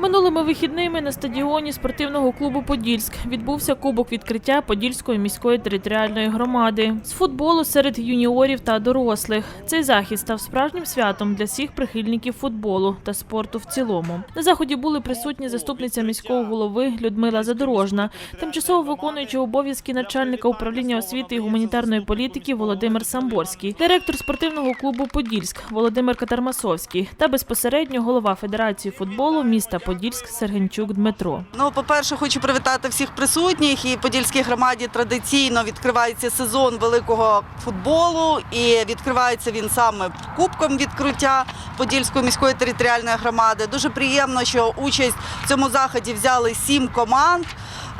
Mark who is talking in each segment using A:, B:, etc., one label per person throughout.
A: Минулими вихідними на стадіоні спортивного клубу Подільськ відбувся кубок відкриття Подільської міської територіальної громади з футболу серед юніорів та дорослих. Цей захід став справжнім святом для всіх прихильників футболу та спорту в цілому. На заході були присутні заступниця міського голови Людмила Задорожна, тимчасово виконуючи обов'язки начальника управління освіти і гуманітарної політики Володимир Самборський, директор спортивного клубу Подільськ Володимир Катармасовський та безпосередньо голова Федерації футболу міста Подільськ Сергенчук Дмитро.
B: Ну, по-перше, хочу привітати всіх присутніх. І Подільській громаді традиційно відкривається сезон великого футболу. І відкривається він саме кубком відкриття Подільської міської територіальної громади. Дуже приємно, що участь в цьому заході взяли сім команд.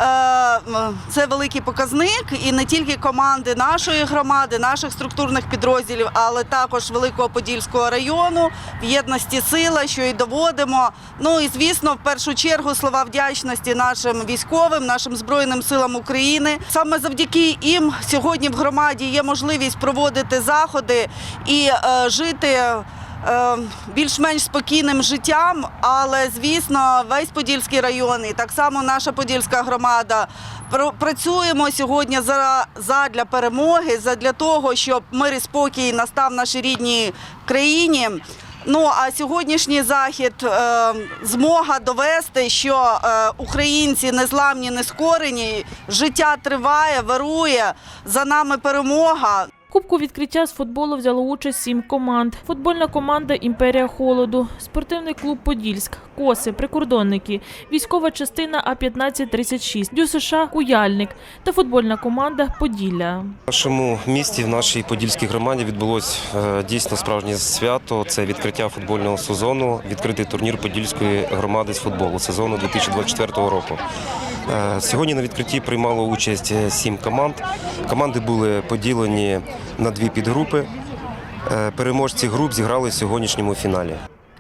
B: Е, Це великий показник, і не тільки команди нашої громади, наших структурних підрозділів, але також Великого Подільського району в єдності сила, що і доводимо. Ну і звісно, в першу чергу слова вдячності нашим військовим, нашим збройним силам України. Саме завдяки їм сьогодні в громаді є можливість проводити заходи і е, жити. Е, Більш-менш спокійним життям, але звісно, весь Подільський район і так само наша подільська громада пр- працюємо сьогодні за, задля перемоги, задля того, щоб мир і спокій настав в нашій рідній країні. Ну а сьогоднішній захід е, змога довести, що е, українці незламні, нескорені, життя триває, вирує, за нами перемога.
A: Кубку відкриття з футболу взяло участь сім команд: футбольна команда Імперія холоду, спортивний клуб Подільськ, Коси, прикордонники, військова частина А 1536 ДЮСШ Куяльник та футбольна команда Поділля.
C: В нашому місті, в нашій подільській громаді відбулось е, дійсно справжнє свято. Це відкриття футбольного сезону, відкритий турнір Подільської громади з футболу сезону 2024 року. Е, Сьогодні на відкритті приймало участь е, сім команд. Команди були поділені на дві підгрупи. Е, Переможці груп зіграли в сьогоднішньому фіналі.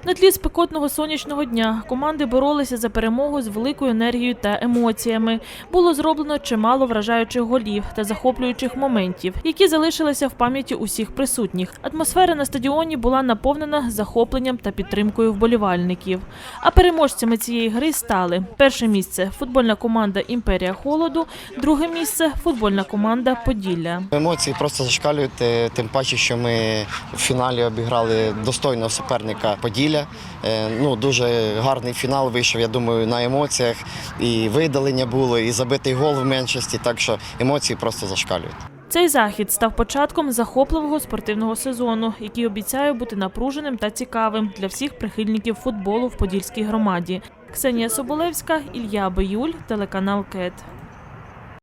A: На тлі спекотного сонячного дня команди боролися за перемогу з великою енергією та емоціями. Було зроблено чимало вражаючих голів та захоплюючих моментів, які залишилися в пам'яті усіх присутніх. Атмосфера на стадіоні була наповнена захопленням та підтримкою вболівальників. А переможцями цієї гри стали перше місце футбольна команда Імперія холоду, друге місце футбольна команда Поділля.
D: Емоції просто зашкалюють, е, тим паче, що ми в фіналі обіграли достойного суперника Поділля. Е, Ну, дуже гарний фінал вийшов, я думаю, на емоціях. І видалення було, і забитий гол в меншості, так що емоції просто зашкалюють.
A: Цей захід став початком захопливого спортивного сезону, який обіцяє бути напруженим та цікавим для всіх прихильників футболу в Подільській громаді. Ксенія Соболевська, Ілля Биюль, телеканал КЕТ.